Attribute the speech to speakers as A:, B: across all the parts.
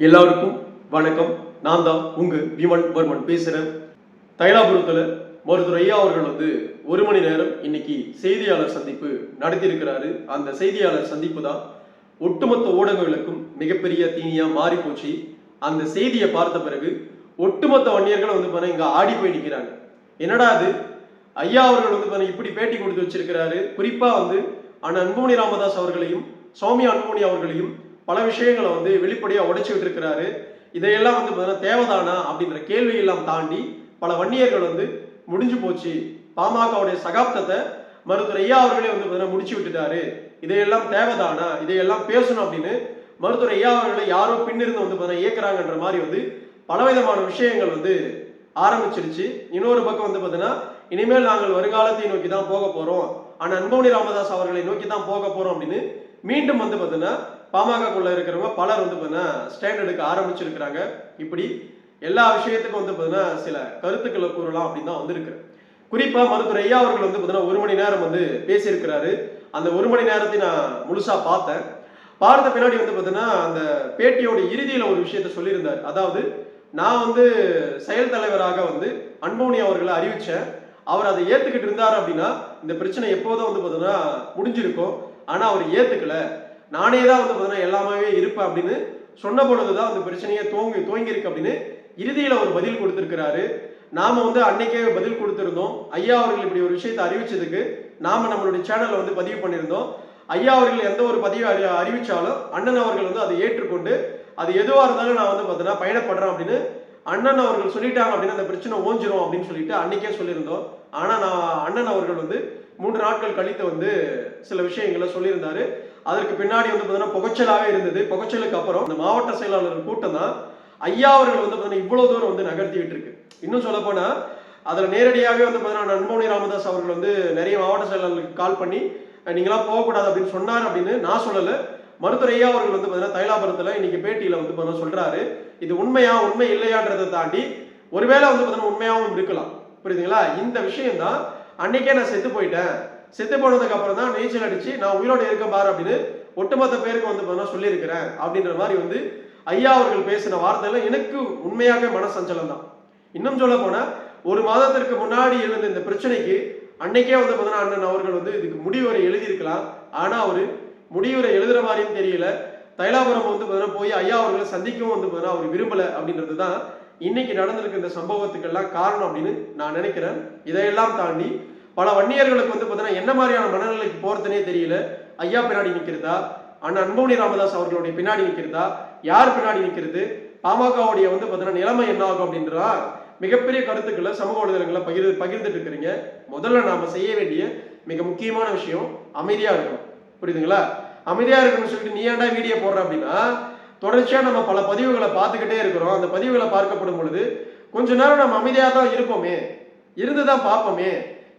A: எல்லாருக்கும் வணக்கம். நான் தான் உங்க விமன் வர்மன் பேசுறேன். தைலாபுரத்துல மருத்துவர் ஐயா அவர்கள் வந்து ஒரு மணி நேரம் இன்னைக்கு செய்தியாளர் சந்திப்பு நடத்தியிருக்கிறாரு. அந்த செய்தியாளர் சந்திப்பு தான் ஒட்டுமொத்த ஊடகங்களுக்கும் மிகப்பெரிய தீனியா மாறி போச்சு அந்த செய்தியை பார்த்த பிறகு ஒட்டுமொத்த வன்னியர்களும் வந்து பாருங்க இங்க ஆடி போய் நிற்கிறாங்க என்னடா அது ஐயா அவர்கள் வந்து பாருங்க இப்படி பேட்டி கொடுத்து வச்சிருக்கிறாரு. குறிப்பா வந்து அண்ணன் அன்புமணி ராமதாஸ் அவர்களையும் சௌமியா அன்புமணி அவர்களையும் பல விஷயங்களை வந்து வெளிப்படையாக உடைச்சிக்கிட்டு இருக்கிறாரு இதையெல்லாம் வந்து பார்த்தீங்கன்னா தேவைதானா அப்படின்ற கேள்வியெல்லாம் தாண்டி பல வன்னியர்கள் வந்து முடிஞ்சு போச்சு. பாமகவுடைய சகாப்தத்தை மருத்துவர் ஐயா அவர்களே வந்து பார்த்தீங்கன்னா முடிச்சு விட்டுட்டாரு இதையெல்லாம் தேவைதானா இதையெல்லாம் பேசணும் அப்படின்னு மருத்துவர் ஐயா அவர்களை யாரோ பின்னிருந்து வந்து பார்த்தீங்கன்னா இயக்குறாங்கன்ற மாதிரி வந்து பலவிதமான விஷயங்கள் வந்து ஆரம்பிச்சிருச்சு. இன்னொரு பக்கம் வந்து பார்த்தீங்கன்னா இனிமேல் நாங்கள் வருங்காலத்தை நோக்கி தான் போக போறோம். ஆனால் அன்புமணி ராமதாஸ் அவர்களை நோக்கி தான் போக போறோம் அப்படின்னு மீண்டும் வந்து பார்த்தீங்கன்னா பாமகக்குள்ள இருக்கிறவங்க பலர் வந்து பார்த்தீங்கன்னா ஸ்டாண்ட் எடுக்க ஆரம்பிச்சிருக்கிறாங்க. இப்படி எல்லா விஷயத்துக்கும் வந்து பார்த்தீங்கன்னா சில கருத்துக்களை கூறலாம் அப்படின்னு தான் வந்திருக்கு. குறிப்பாக மருத்துவர் ஐயா அவர்கள் வந்து பார்த்தீங்கன்னா ஒரு மணி நேரம் வந்து பேசியிருக்கிறாரு. அந்த ஒரு மணி நேரத்தை நான் முழுசாக பார்த்தேன். பார்த்த பின்னாடி வந்து பார்த்தீங்கன்னா அந்த பேட்டியோட இறுதியில் ஒரு விஷயத்த சொல்லியிருந்தார். அதாவது நான் வந்து செயல் தலைவராக வந்து அன்போனி அவர்களை அறிவித்தேன் அவர் அதை ஏற்றுக்கிட்டு இருந்தார் அப்படின்னா இந்த பிரச்சனை எப்போதும் வந்து பார்த்தீங்கன்னா முடிஞ்சிருக்கும். ஆனால் அவர் ஏற்றுக்கலை நானே தான் வந்து பார்த்தீங்கன்னா எல்லாமே இருப்பேன் அப்படின்னு சொன்ன பொழுது தான் அந்த பிரச்சனையை தோங்கி தோங்கியிருக்கு அப்படின்னு இறுதியில் ஒரு பதில் கொடுத்துருக்கிறாரு. நாம வந்து அன்னைக்கே பதில் கொடுத்துருந்தோம். ஐயா அவர்கள் இப்படி ஒரு விஷயத்தை அறிவிச்சதுக்கு நாம நம்மளுடைய சேனலில் வந்து பதிவு பண்ணியிருந்தோம். ஐயா அவர்கள் எந்த ஒரு பதிவு அறி அறிவிச்சாலும் அண்ணன் அவர்கள் வந்து அதை ஏற்றுக்கொண்டு அது எதுவாக இருந்தாலும் நான் வந்து பார்த்தீங்கன்னா பயணப்படுறேன் அப்படின்னு அண்ணன் அவர்கள் சொல்லிட்டாங்க அப்படின்னு அந்த பிரச்சனை ஓஞ்சிரும் அப்படின்னு சொல்லிட்டு அன்னைக்கே சொல்லியிருந்தோம். ஆனால் நான் அண்ணன் அவர்கள் வந்து மூன்று நாட்கள் கழித்து வந்து சில விஷயங்களை சொல்லியிருந்தாரு. அதற்கு பின்னாடி வந்து பார்த்தீங்கன்னா புகைச்சலாகவே இருந்தது. புகைச்சலுக்கு அப்புறம் இந்த மாவட்ட செயலாளர் கூட்டம் தான் ஐயா அவர்கள் வந்து பார்த்தீங்கன்னா இவ்வளவு தூரம் வந்து நகர்த்திக்கிட்டு இருக்கு. இன்னும் சொல்ல போனா அதுல நேரடியாகவே வந்து பார்த்தீங்கன்னா அன்புமணி ராமதாஸ் அவர்கள் வந்து நிறைய மாவட்ட செயலாளர்களுக்கு கால் பண்ணி நீங்களாம் போகக்கூடாது அப்படின்னு சொன்னார் அப்படின்னு நான் சொல்லல. மருத்துவரையா அவர்கள் வந்து பார்த்தீங்கன்னா தைலாபுரத்துல இன்னைக்கு பேட்டியில வந்து பார்த்தீங்கன்னா சொல்றாரு. இது உண்மையா உண்மை இல்லையான்றதை தாண்டி ஒருவேளை வந்து பார்த்தீங்கன்னா உண்மையாவும் இருக்கலாம். புரியுதுங்களா? இந்த விஷயம் தான் அன்னைக்கே நான் செத்து போயிட்டேன். செத்து போனதுக்கு அப்புறம் தான் நீச்சல் அடிச்சு நான் உயிரோடு இருக்க பாரு அப்படின்னு ஒட்டுமொத்த பேருக்கு வந்து பார்த்தீங்கன்னா சொல்லியிருக்கிறேன் அப்படின்ற மாதிரி வந்து ஐயா அவர்கள் பேசின வார்த்தையில எனக்கு உண்மையாக மனசஞ்சலம் தான். இன்னும் சொல்ல போனா ஒரு மாதத்திற்கு முன்னாடி எழுந்த இந்த பிரச்சனைக்கு அன்னைக்கே வந்து பார்த்தீங்கன்னா அண்ணன் அவர்கள் வந்து இதுக்கு முடிவுரை எழுதியிருக்கலாம். ஆனா அவரு முடிவுரை எழுதுற மாதிரியும் தெரியல. தைலாபுரம் வந்து பார்த்தீங்கன்னா போய் ஐயா அவர்களை சந்திக்கவும் வந்து பார்த்தீங்கன்னா அவர் விரும்பல அப்படின்றது தான் இன்னைக்கு நடந்திருக்க இந்த சம்பவத்துக்கெல்லாம் காரணம் அப்படின்னு நான் நினைக்கிறேன். இதையெல்லாம் தாண்டி பல வன்னியர்களுக்கு வந்து பார்த்தீங்கன்னா என்ன மாதிரியான மனநிலைக்கு போறதுனே தெரியல. ஐயா பின்னாடி நிற்கிறதா அண்ணன் அன்பமணி ராமதாஸ் அவர்களுடைய பின்னாடி நிற்கிறதா யார் பின்னாடி நிற்கிறது பாமகவுடைய வந்து பார்த்தீங்கன்னா நிலைமை என்ன ஆகும் அப்படின்றா மிகப்பெரிய கருத்துக்களை சமூக வலைதளங்களை பகிர் பகிர்ந்துட்டு இருக்கிறீங்க. முதல்ல நாம செய்ய வேண்டிய மிக முக்கியமான விஷயம் அமைதியா இருக்கணும். புரியுதுங்களா? அமைதியா இருக்கணும்னு சொல்லிட்டு நீ ஏன்டா வீடியோ போடுற அப்படின்னா தொடர்ச்சியா நம்ம பல பதிவுகளை பார்த்துக்கிட்டே இருக்கிறோம். அந்த பதிவுகளை பார்க்கப்படும் பொழுது கொஞ்ச நேரம் நம்ம அமைதியா தான் இருப்போமே. இருந்து தான் பார்ப்போமே.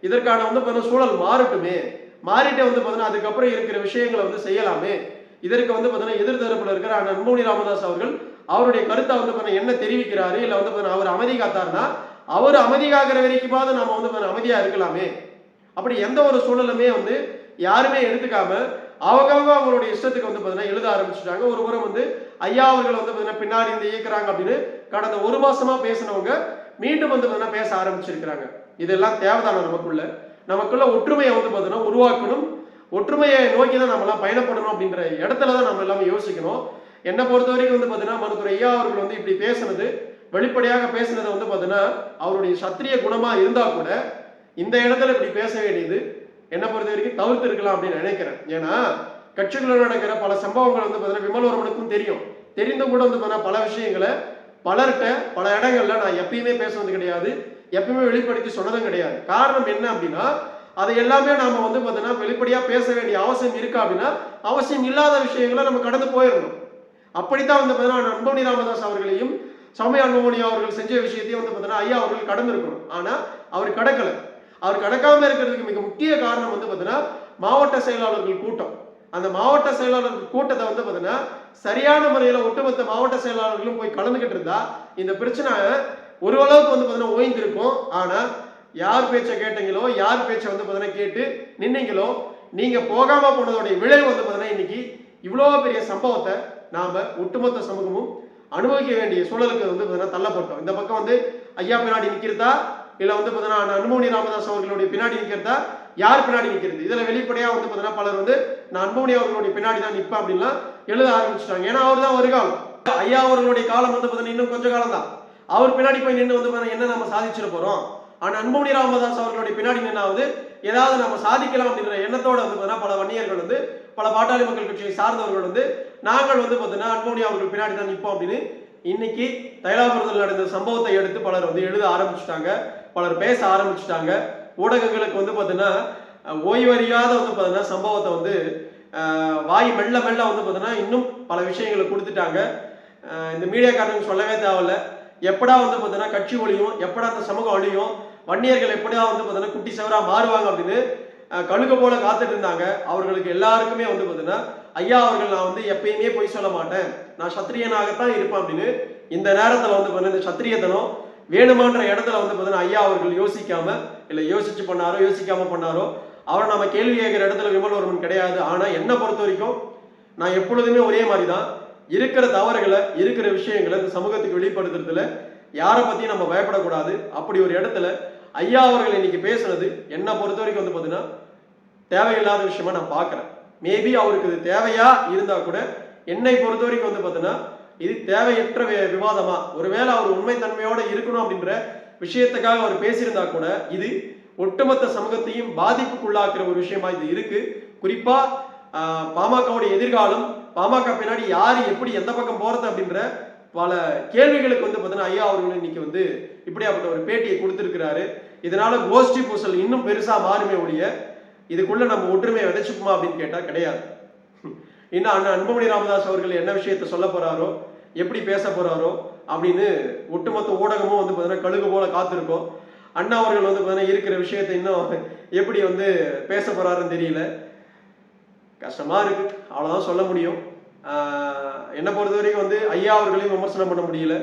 A: இதற்கான வந்து பார்த்தீங்கன்னா சூழல் மாறட்டுமே. மாறிட்டே வந்து பார்த்தீங்கன்னா அதுக்கப்புறம் இருக்கிற விஷயங்களை வந்து செய்யலாமே. இதற்கு வந்து பார்த்தீங்கன்னா எதிர் இருக்கிற அந்த அன்புமணி ராமதாஸ் அவர்கள் அவருடைய கருத்தை வந்து பார்த்தீங்கன்னா என்ன தெரிவிக்கிறாரு? இல்லை வந்து பார்த்தீங்கன்னா அவர் அமைதி காத்தாருன்னா அவர் அமைதி காக்கிற வரைக்குமாவது நாம வந்து பார்த்தீங்கன்னா அமைதியா இருக்கலாமே. அப்படி எந்த ஒரு சூழலுமே வந்து யாருமே எடுத்துக்காம அவங்கவங்க அவங்களுடைய இஷ்டத்துக்கு வந்து பார்த்தீங்கன்னா எழுத ஆரம்பிச்சுட்டாங்க. ஒரு முறை வந்து ஐயா அவர்கள் வந்து பார்த்தீங்கன்னா பின்னாடி இருந்து இயக்குறாங்க அப்படின்னு கடந்த ஒரு மாசமா பேசினவங்க மீண்டும் வந்து பார்த்தீங்கன்னா பேச ஆரம்பிச்சிருக்கிறாங்க. இதெல்லாம் தேவைதான நமக்குள்ள. நமக்குள்ள ஒற்றுமையை வந்து பார்த்தீங்கன்னா உருவாக்கணும். ஒற்றுமையை நோக்கி தான் நம்மலாம் பயணப்படணும் அப்படின்ற இடத்துல தான் நம்ம எல்லாமே யோசிக்கணும். என்னை பொறுத்த வரைக்கும் வந்து பார்த்தீங்கன்னா மருத்துவர் ஐயா அவர்கள் வந்து இப்படி பேசுனது வெளிப்படையாக பேசுனது வந்து பார்த்தீங்கன்னா அவருடைய சத்திரிய குணமா இருந்தா கூட இந்த இடத்துல இப்படி பேச வேண்டியது என்னை பொறுத்த வரைக்கும் தவிர்த்து இருக்கலாம் அப்படின்னு நினைக்கிறேன். ஏன்னா கட்சிகளில் நடக்கிற பல சம்பவங்கள் வந்து பார்த்தீங்கன்னா விமலவரமனுக்கும் தெரியும். தெரிந்தும் கூட வந்து பார்த்தீங்கன்னா பல விஷயங்களை பலர்கிட்ட பல இடங்கள்ல நான் எப்பயுமே பேசுனது கிடையாது. எப்பயுமே வெளிப்படுத்தி சொன்னதும் கிடையாது. காரணம் என்ன அப்படின்னா அதை எல்லாமே நாம வந்து பார்த்தீங்கன்னா வெளிப்படையா பேச வேண்டிய அவசியம் இருக்கா அப்படின்னா அவசியம் இல்லாத விஷயங்களை நம்ம கடந்து போயிடணும். அப்படித்தான் வந்து பார்த்தீங்கன்னா அன்பமணி ராமதாஸ் அவர்களையும் சௌமியா அன்பமணி அவர்கள் செஞ்ச விஷயத்தையும் வந்து பார்த்தீங்கன்னா ஐயா அவர்கள் கடந்து இருக்கணும். ஆனா அவர் கடக்கல. அவர் கடக்காம இருக்கிறதுக்கு மிக முக்கிய காரணம் வந்து பார்த்தீங்கன்னா மாவட்ட செயலாளர்கள் கூட்டம். அந்த மாவட்ட செயலாளர்கள் கூட்டத்தை வந்து பார்த்தீங்கன்னா சரியான முறையில் ஒட்டுமொத்த மாவட்ட செயலாளர்களும் போய் கலந்துக்கிட்டு இருந்தா இந்த பிரச்சனை ஒரு அளவுக்கு வந்து பார்த்தீங்கன்னா ஓய்ந்திருக்கும். ஆனா யார் பேச்சை கேட்டீங்களோ யார் பேச்சை வந்து பார்த்தீங்கன்னா கேட்டு நின்னீங்களோ நீங்க போகாம போனதோடைய விளைவு வந்து பார்த்தீங்கன்னா இன்னைக்கு இவ்வளோ பெரிய சம்பவத்தை நாம ஒட்டுமொத்த சமூகமும் அனுபவிக்க வேண்டிய சூழலுக்கு வந்து பார்த்தீங்கன்னா தள்ளப்பட்டோம். இந்த பக்கம் வந்து ஐயா பின்னாடி நிற்கிறதா இல்லை வந்து பார்த்தீங்கன்னா அன்புமணி ராமதாஸ் அவர்களுடைய பின்னாடி நிற்கிறதா யார் பின்னாடி நிற்கிறது இதில் வெளிப்படையாக வந்து பார்த்தீங்கன்னா பலர் வந்து நான் அன்புமணி அவர்களுடைய பின்னாடி தான் நிற்பேன் அப்படின்லாம் எழுத ஆரம்பிச்சிட்டாங்க. ஏன்னா அவர் தான் ஒரு காலம் ஐயா அவர்களுடைய காலம் வந்து பார்த்தீங்கன்னா இன்னும் கொஞ்சம் காலம் தான் அவர் பின்னாடி போய் நின்று வந்து என்ன நம்ம சாதிச்சிட போகிறோம் ஆனால் அன்புமணி ராமதாஸ் அவர்களுடைய பின்னாடி நின்னாவது ஏதாவது நம்ம சாதிக்கலாம் அப்படின்ற எண்ணத்தோட வந்து பார்த்தீங்கன்னா பல வன்னியர்கள் வந்து பல பாட்டாளி மக்கள் கட்சியை சார்ந்தவர்கள் வந்து நாங்கள் வந்து பார்த்தீங்கன்னா அன்புமணி அவர்கள் பின்னாடி தான் நிற்போம் அப்படின்னு இன்னைக்கு தைலாபுரத்தில் நடந்த சம்பவத்தை எடுத்து பலர் வந்து எழுத ஆரம்பிச்சுட்டாங்க பலர் பேச ஆரம்பிச்சுட்டாங்க. ஊடகங்களுக்கு வந்து பார்த்தீங்கன்னா ஓய்வறியாத வந்து பார்த்தீங்கன்னா சம்பவத்தை வந்து வாய் மெல்ல மெல்ல வந்து பார்த்தீங்கன்னா இன்னும் பல விஷயங்களை கொடுத்துட்டாங்க. இந்த மீடியாக்காரங்க சொல்லவே தேவையில்ல. எப்படா வந்து பார்த்தீங்கன்னா கட்சி ஒழியும் எப்படா அந்த சமூகம் அழியும் வன்னியர்கள் எப்படியா வந்து பார்த்தீங்கன்னா குட்டி சவராக மாறுவாங்க அப்படின்னு கழுக போல காத்துட்டு இருந்தாங்க. அவர்களுக்கு எல்லாருக்குமே வந்து பார்த்தீங்கன்னா ஐயா அவர்கள் நான் வந்து எப்பயுமே பொய் சொல்ல மாட்டேன். நான் சத்திரியனாகத்தான் இருப்பேன் அப்படின்னு இந்த நேரத்தில் வந்து பார்த்தீங்கன்னா இந்த சத்திரியத்தனம் வேணுமான்ற இடத்துல வந்து பார்த்தீங்கன்னா ஐயா அவர்கள் யோசிக்காம இல்லை யோசிச்சு பண்ணாரோ யோசிக்காம பண்ணாரோ அவரை நம்ம கேள்வி கேட்கிற இடத்துல விமல்வர்மன் கிடையாது. ஆனால் என்னை பொறுத்த வரைக்கும் நான் எப்பொழுதுமே ஒரே மாதிரி தான் இருக்கிற தவறுகளை இருக்கிற விஷயங்களை இந்த சமூகத்துக்கு வெளிப்படுத்துறதுல யாரை பற்றியும் நம்ம பயப்படக்கூடாது. அப்படி ஒரு இடத்துல ஐயா அவர்கள் இன்னைக்கு பேசுனது என்னை பொறுத்த வரைக்கும் வந்து பார்த்தீங்கன்னா தேவையில்லாத விஷயமா நான் பார்க்குறேன். மேபி அவருக்கு இது தேவையா இருந்தால் கூட என்னை பொறுத்த வரைக்கும் வந்து பார்த்தீங்கன்னா இது தேவையற்ற விவாதமா? ஒருவேளை அவர் உண்மைத்தன்மையோட இருக்கணும் அப்படின்ற விஷயத்துக்காக அவர் பேசியிருந்தா கூட இது ஒட்டுமொத்த சமூகத்தையும் பாதிப்புக்குள்ளாக்குற ஒரு விஷயமா இது இருக்கு. குறிப்பா பாமகவுடைய எதிர்காலம் பாமக பின்னாடி யார் எப்படி எந்த பக்கம் போறது அப்படின்ற பல கேள்விகளுக்கு வந்து பார்த்தீங்கன்னா ஐயா அவர்கள் இன்னைக்கு வந்து இப்படியாப்பட்ட ஒரு பேட்டியை கொடுத்துருக்கிறாரு. இதனால கோஷ்டி பூசல் இன்னும் பெருசா மாறுமே ஒழிய இதுக்குள்ள நம்ம ஒற்றுமையை விதைச்சுக்குமா அப்படின்னு கேட்டா கிடையாது. இன்னும் அண்ணன் அன்புமணி ராமதாஸ் அவர்கள் என்ன விஷயத்த சொல்ல போறாரோ எப்படி பேச போறாரோ அப்படின்னு ஒட்டுமொத்த ஊடகமும் வந்து பார்த்தீங்கன்னா கழுகு போல காத்திருக்கோம். அண்ணா அவர்கள் வந்து பார்த்தீங்கன்னா இருக்கிற விஷயத்தை இன்னும் எப்படி வந்து பேச போறாருன்னு தெரியல. கஷ்டமாக இருக்கு. அவ்வளோதான் சொல்ல முடியும். என்னை பொறுத்த வரைக்கும் வந்து ஐயா அவர்களையும் விமர்சனம் பண்ண முடியல.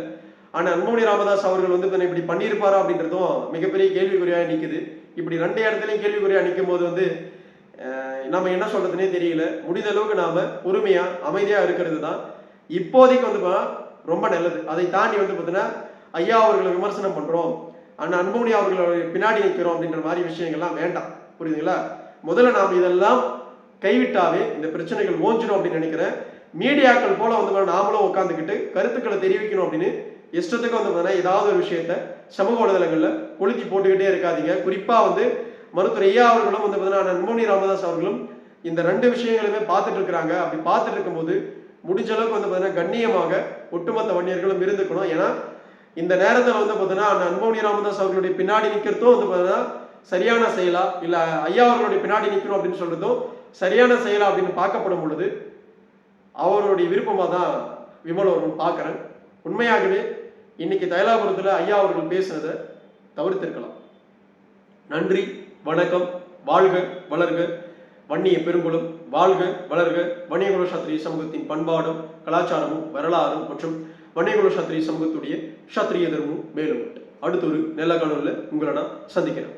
A: ஆனால் அன்புமணி ராமதாஸ் அவர்கள் வந்து தன்னை இப்படி பண்ணியிருப்பாரா அப்படின்றதும் மிகப்பெரிய கேள்விக்குறியாக நிற்கிது இப்படி ரெண்டு இடத்துலையும் கேள்விக்குறியாக நிற்கும் போது வந்து நம்ம என்ன சொல்றதுனே தெரியல. முடிந்த அளவுக்கு நாம பொறுமையா அமைதியா இருக்கிறது தான் இப்போதைக்கு வந்து ரொம்ப நல்லது. அதை தாண்டி வந்து பார்த்தீங்கன்னா ஐயா அவர்களை விமர்சனம் பண்றோம். ஆனால் அன்புமணி அவர்களை பின்னாடி நிற்கிறோம் அப்படின்ற மாதிரி விஷயங்கள்லாம் வேண்டாம். புரியுதுங்களா? முதல்ல நாம் இதெல்லாம் கைவிட்டாவே இந்த பிரச்சனைகள் ஓஞ்சிடும் அப்படின்னு நினைக்கிறேன். மீடியாக்கள் போல வந்து நாமளும் உட்காந்துக்கிட்டு கருத்துக்களை தெரிவிக்கணும் அப்படின்னு இஷ்டத்துக்கு வந்து பார்த்தீங்கன்னா ஏதாவது ஒரு விஷயத்த சமூக வலைதளங்கள்ல கொளுத்தி போட்டுக்கிட்டே இருக்காதீங்க. குறிப்பா வந்து மருத்துவர் ஐயா அவர்களும் வந்து பார்த்தீங்கன்னா நன்மோனி ராமதாஸ் அவர்களும் இந்த ரெண்டு விஷயங்களுமே பார்த்துட்டு இருக்கிறாங்க. அப்படி பார்த்துட்டு இருக்கும்போது முடிஞ்ச அளவுக்கு வந்து பார்த்தீங்கன்னா கண்ணியமாக ஒட்டுமொத்த வன்னியர்களும் இருந்துக்கணும். ஏன்னா இந்த நேரத்தில் வந்து பார்த்தீங்கன்னா அந்த ராமதாஸ் அவர்களுடைய பின்னாடி நிற்கிறதும் வந்து பார்த்தீங்கன்னா சரியான செயலா இல்லை ஐயா அவர்களுடைய பின்னாடி நிற்கணும் அப்படின்னு சொல்றதும் சரியான செயலா அப்படின்னு பார்க்கப்படும் பொழுது அவருடைய விருப்பமாக தான் விமல் அவர்கள் பார்க்குறேன். உண்மையாகவே இன்னைக்கு தைலாபுரத்தில் ஐயா அவர்கள் பேசுனதை தவிர்த்திருக்கலாம். நன்றி வணக்கம் வாழ்க வளர்க. வன்னிய பெருங்குளம் வாழ்க வளர்க. வன்னியகுல சத்திரிய சமூகத்தின் பண்பாடும் கலாச்சாரமும் வரலாறும் மற்றும் வன்னியகுல சத்திரிய சமூகத்துடைய சத்திரிய தர்மமும் மேலும். அடுத்த ஒரு நல்ல காணொலியில் உங்களை நான் சந்திக்கிறேன்.